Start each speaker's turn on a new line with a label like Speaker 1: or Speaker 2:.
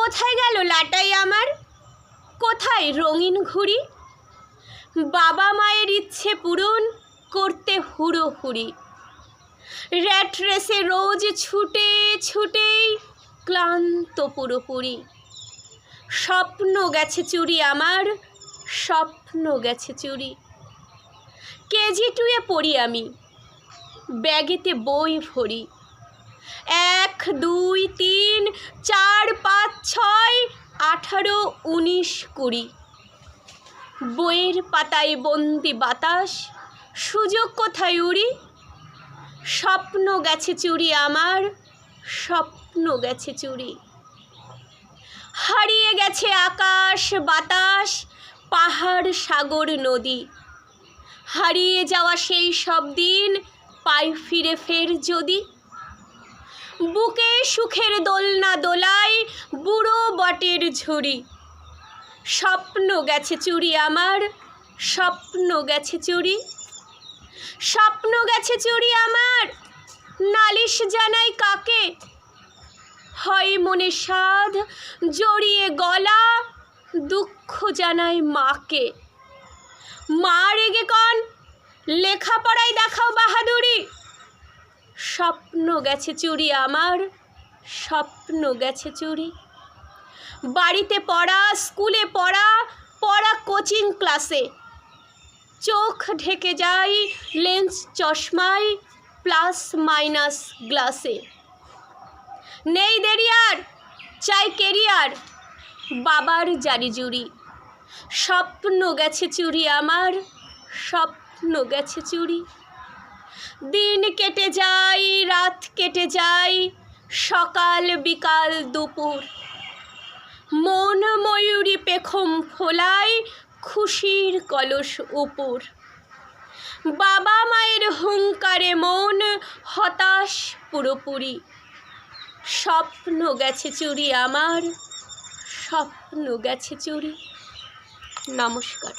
Speaker 1: কোথায় গেল লাটাই আমার? কোথায় রঙিন ঘুড়ি? বাবা মায়ের ইচ্ছে পূরণ করতে হুড়ো হুড়ি র্যাট রেসে রোজ ছুটে ছুটেই ক্লান্ত পুরোপুরি। স্বপ্ন গেছে চুরি আমার, স্বপ্ন গেছে চুরি। কেজি টুয়ে পড়ি আমি, ব্যাগেতে বই ভরি। এক, দুই, তিন, চার, পাঁচ আঠারো উনিশ কুড়ি। বইয়ের পাতায় বন্দি বাতাস, সুযোগ কোথায় উড়ি? স্বপ্ন গেছে চুরি আমার, স্বপ্ন গেছে চুরি। হারিয়ে গেছে আকাশ, বাতাস, পাহাড়, সাগর, নদী। হারিয়ে যাওয়া সেই সব দিন পাই ফিরে ফের যদি। বুকে সুখের দোলনা দোলাই, বুড়ো বটের ঝুড়ি। স্বপ্ন গেছে চুরি আমার, স্বপ্ন গেছে চুরি। স্বপ্ন গেছে চুরি আমার, নালিশ জানাই কাকে? হয় মনে সাধ জড়িয়ে গলা, দুঃখ জানাই মাকে। মা রেগে কন, লেখাপড়ায় দেখাও বাহাদুরি। স্বপ্ন গেছে চুরি আমার, স্বপ্ন গেছে চুরি। বাড়িতে পড়া, স্কুলে পড়া পড়া কোচিং ক্লাসে। চোখ ঢেকে যায় লেন্স চশমায় প্লাস মাইনাস গ্লাসে। নেই দেরি আর, চাই কেরিয়ার, বাবার জারি জুড়ি। স্বপ্ন গেছে চুরি আমার, স্বপ্ন গেছে চুরি। দিন কেটে যায় রাত কেটে যায়, সকাল বিকাল দুপুর। মন ময়ূরী পেখম ফোলায় খুশির কলস উপর। বাবা মায়ের হুঙ্কারে মন হতাশ পুরোপুরি। স্বপ্ন গেছে চুরি আমার, স্বপ্ন গেছে চুরি। নমস্কার।